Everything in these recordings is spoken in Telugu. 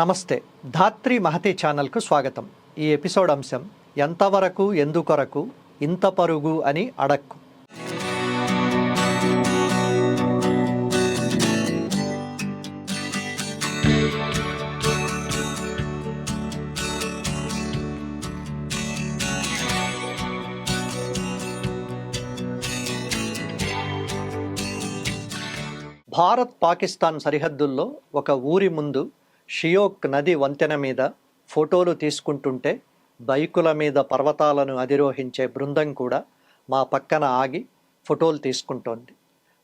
నమస్తే. ధాత్రి మహతి ఛానల్కు స్వాగతం. ఈ ఎపిసోడ్ అంశం ఎంతవరకు ఎందుకొరకు ఇంత పరుగు అని అడక్కు. భారత్ పాకిస్తాన్ సరిహద్దుల్లో ఒక ఊరి ముందు షియోక్ నది వంతెన మీద ఫోటోలు తీసుకుంటుంటే బైకుల మీద పర్వతాలను అధిరోహించే బృందం కూడా మా పక్కన ఆగి ఫోటోలు తీసుకుంటోంది.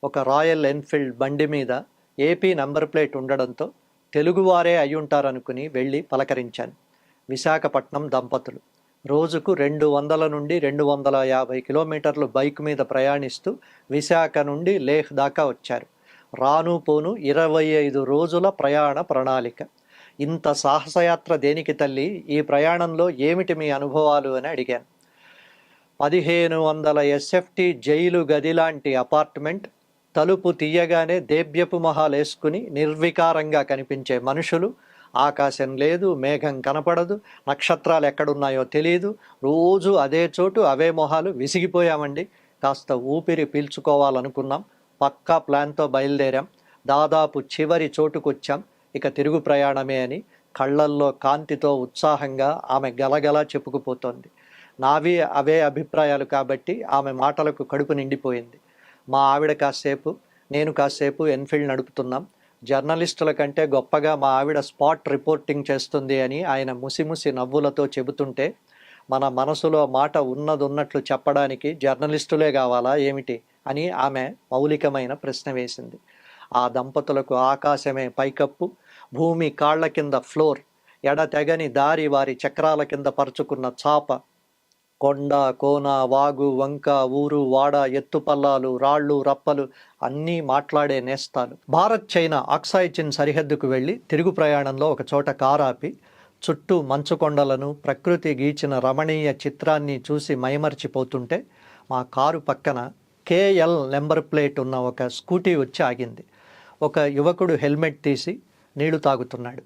ఒక రాయల్ ఎన్ఫీల్డ్ బండి మీద ఏపీ నంబర్ ప్లేట్ ఉండడంతో తెలుగువారే అయ్యుంటారనుకుని వెళ్ళి పలకరించాను. విశాఖపట్నం దంపతులు. రోజుకు రెండు వందల నుండి రెండు వందల యాభై కిలోమీటర్లు బైక్ మీద ప్రయాణిస్తూ విశాఖ నుండి లేహ్ దాకా వచ్చారు. రాను పోను ఇరవై ఐదు రోజుల ప్రయాణ ప్రణాళిక. ఇంత సాహసయాత్ర దేనికి తల్లి? ఈ ప్రయాణంలో ఏమిటి మీ అనుభవాలు అని అడిగాను. పదిహేను వందల ఎస్ఎఫ్టీ జైలు గది లాంటి అపార్ట్మెంట్ తలుపు తీయగానే దేబ్యపు మొహాలేసుకుని నిర్వికారంగా కనిపించే మనుషులు. ఆకాశం లేదు మేఘం కనపడదు నక్షత్రాలు ఎక్కడున్నాయో తెలియదు రోజు అదే చోటు అవే మొహాలు విసిగిపోయామండి. కాస్త ఊపిరి పీల్చుకోవాలనుకున్నాం. పక్కా ప్లాన్తో బయలుదేరాం. దాదాపు చివరి చోటుకొచ్చాం. ఇక తిరుగు ప్రయాణమే అని కళ్ళల్లో కాంతితో ఉత్సాహంగా ఆమె గలగలా చెప్పుకుపోతోంది. నావి అవే అభిప్రాయాలు కాబట్టి ఆమె మాటలకు కడుపు నిండిపోయింది. మా ఆవిడ కాసేపు నేను కాసేపు ఎన్ఫీల్డ్ నడుపుతున్నాం. జర్నలిస్టుల కంటే గొప్పగా మా ఆవిడ స్పాట్ రిపోర్టింగ్ చేస్తుంది అని ఆయన ముసిముసి నవ్వులతో చెబుతుంటే మన మనసులో మాట ఉన్నదున్నట్లు చెప్పడానికి జర్నలిస్టులే కావాలా ఏమిటి అని ఆమె మౌలికమైన ప్రశ్న వేసింది. ఆ దంపతులకు ఆకాశమే పైకప్పు భూమి కాళ్ళ కింద ఫ్లోర్ ఎడతెగని దారి వారి చక్రాల కింద పరుచుకున్న చాప. కొండ కోన వాగు వంక ఊరు వాడ ఎత్తుపల్లాలు రాళ్ళు రప్పలు అన్నీ మాట్లాడే నేస్తాలు. భారత్ చైనా ఆక్సాయ్ చిన్ సరిహద్దుకు వెళ్ళి తిరుగు ప్రయాణంలో ఒక చోట కారాపి చుట్టూ మంచు కొండలను ప్రకృతి గీచిన రమణీయ చిత్రాన్ని చూసి మైమర్చిపోతుంటే మా కారు పక్కన కేఎల్ నెంబర్ ప్లేట్ ఉన్న ఒక స్కూటీ వచ్చి ఆగింది. ఒక యువకుడు హెల్మెట్ తీసి నీళ్ళు తాగుతున్నాడు.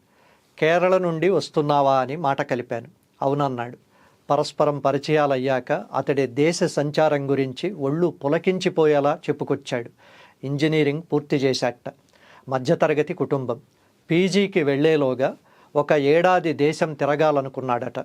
కేరళ నుండి వస్తున్నావా అని మాట కలిపాను. అవునన్నాడు. పరస్పరం పరిచయాలయ్యాక అతడి దేశ సంచారం గురించి ఒళ్ళు పులకించిపోయేలా చెప్పుకొచ్చాడు. ఇంజనీరింగ్ పూర్తి చేశాట. మధ్యతరగతి కుటుంబం. పీజీకి వెళ్ళేలోగా ఒక ఏడాది దేశం తిరగాలనుకున్నాడట.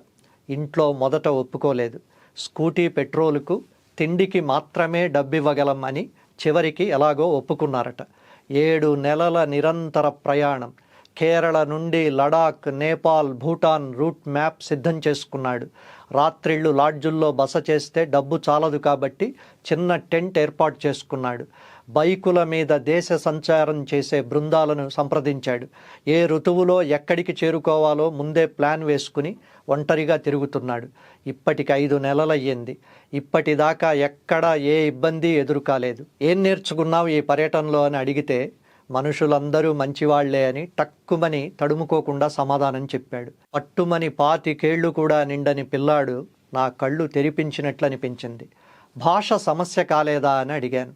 ఇంట్లో మొదట ఒప్పుకోలేదు. స్కూటీ పెట్రోలుకు తిండికి మాత్రమే డబ్బివ్వగలం అని చివరికి ఎలాగో ఒప్పుకున్నారట. ఏడు నెలల నిరంతర ప్రయాణం. కేరళ నుండి లడాక్ నేపాల్ భూటాన్ రూట్ మ్యాప్ సిద్ధం చేసుకున్నాడు. రాత్రిళ్ళు లాడ్జుల్లో బస చేస్తే డబ్బు చాలదు కాబట్టి చిన్న టెంట్ ఏర్పాటు చేసుకున్నాడు. బైకుల మీద దేశ సంచారం చేసే బృందాలను సంప్రదించాడు. ఏ ఋతువులో ఎక్కడికి చేరుకోవాలో ముందే ప్లాన్ వేసుకుని ఒంటరిగా తిరుగుతున్నాడు. ఇప్పటికి ఐదు నెలలయ్యింది. ఇప్పటిదాకా ఎక్కడా ఏ ఇబ్బంది ఎదురుకాలేదు. ఏం నేర్చుకున్నావు ఈ పర్యటనలో అని అడిగితే మనుషులందరూ మంచివాళ్ళే అని టక్కుమని తడుముకోకుండా సమాధానం చెప్పాడు. పట్టుమని పాతికేళ్ళు కూడా నిండని పిల్లాడు నా కళ్ళు తెరిపించినట్లు అనిపించింది భాష సమస్య కాలేదా అని అడిగాను.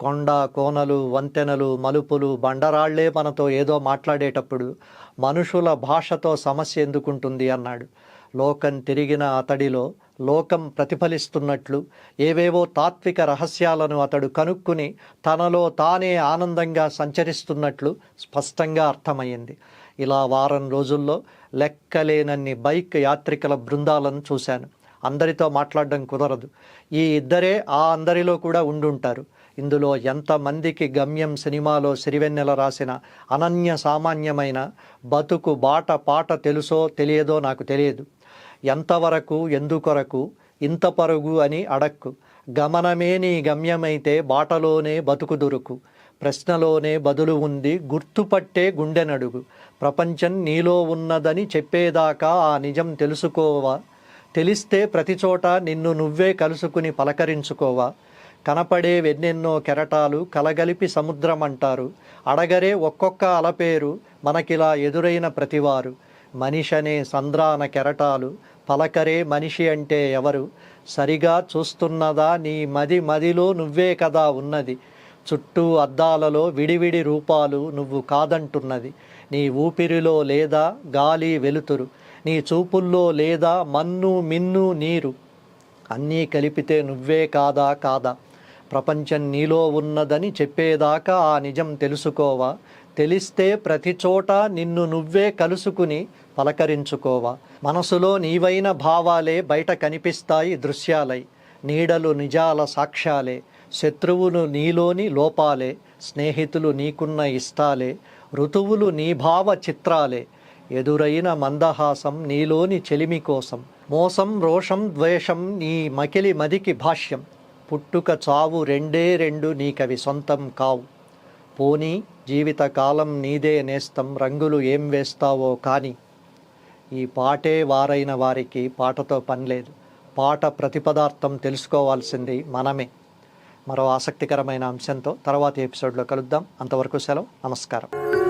కొండ కోనలు వంతెనలు మలుపులు బండరాళ్ళే మనతో ఏదో మాట్లాడేటప్పుడు మనుషుల భాషతో సమస్య ఎందుకుంటుంది అన్నాడు. లోకం తిరిగిన అతడిలో లోకం ప్రతిఫలిస్తున్నట్లు ఏవేవో తాత్విక రహస్యాలను అతడు కనుక్కుని తనలో తానే ఆనందంగా సంచరిస్తున్నట్లు స్పష్టంగా అర్థమయ్యింది. ఇలా వారం రోజుల్లో లెక్కలేనన్ని బైక్ యాత్రికుల బృందాలను చూశాను. అందరితో మాట్లాడడం కుదరదు. ఈ ఇద్దరే ఆ అందరిలో కూడా ఉండుంటారు. ఇందులో ఎంతమందికి గమ్యం సినిమాలో సిరివెన్నెల రాసిన అనన్య సామాన్యమైన బతుకు బాట పాట తెలుసో తెలియదో నాకు తెలియదు. ఎంతవరకు ఎందుకొరకు ఇంత పరుగు అని అడక్కు. గమనమే నీ గమ్యమైతే బాటలోనే బతుకు దొరుకు ప్రశ్నలోనే బదులు ఉంది గుర్తుపట్టే గుండెనడుగు. ప్రపంచం నీలో ఉన్నదని చెప్పేదాకా ఆ నిజం తెలుసుకోవా? తెలిస్తే ప్రతి చోట నిన్ను నువ్వే కలుసుకుని పలకరించుకోవా? కనపడే వెన్నెన్నో కెరటాలు కలగలిపి సముద్రం అంటారు అడగరే ఒక్కొక్క అలపేరు మనకిలా ఎదురైన ప్రతివారు. మనిషనే సంద్రాన కెరటాలు. పలకరే మనిషి అంటే ఎవరు? సరిగా చూస్తున్నదా నీ మది మదిలో నువ్వే కదా ఉన్నది. చుట్టూ అద్దాలలో విడివిడి రూపాలు నువ్వు కాదంటున్నది. నీ ఊపిరిలో లేదా గాలి వెలుతురు. నీ చూపుల్లో లేదా మన్ను మిన్ను నీరు. అన్నీ కలిపితే నువ్వే కాదా కాదా? ప్రపంచం నీలో ఉన్నదని చెప్పేదాకా ఆ నిజం తెలుసుకోవా? తెలిస్తే ప్రతి చోట నిన్ను నువ్వే కలుసుకుని పలకరించుకోవా. మనసులో నీవైన భావాలే బయట కనిపిస్తాయి దృశ్యాలై. నీడలు నిజాల సాక్ష్యాలే. శత్రువులు నీలోని లోపాలే. స్నేహితులు నీకున్న ఇష్టాలే. ఋతువులు నీ భావ చిత్రాలే. ఎదురైన మందహాసం నీలోని చెలిమి కోసం. మోసం రోషం ద్వేషం నీ మకిలి మదికి భాష్యం. పుట్టుక చావు రెండే రెండు నీకవి సొంతం కావు. పోనీ జీవితకాలం నీదే నేస్తం. రంగులు ఏం వేస్తావో కానీ. ఈ పాటే వారైన వారికి పాటతో పని లేదు. పాట ప్రతిపదార్థం తెలుసుకోవాల్సింది మనమే. మరో ఆసక్తికరమైన అంశంతో తర్వాతి ఎపిసోడ్లో కలుద్దాం. అంతవరకు సెలవు. నమస్కారం.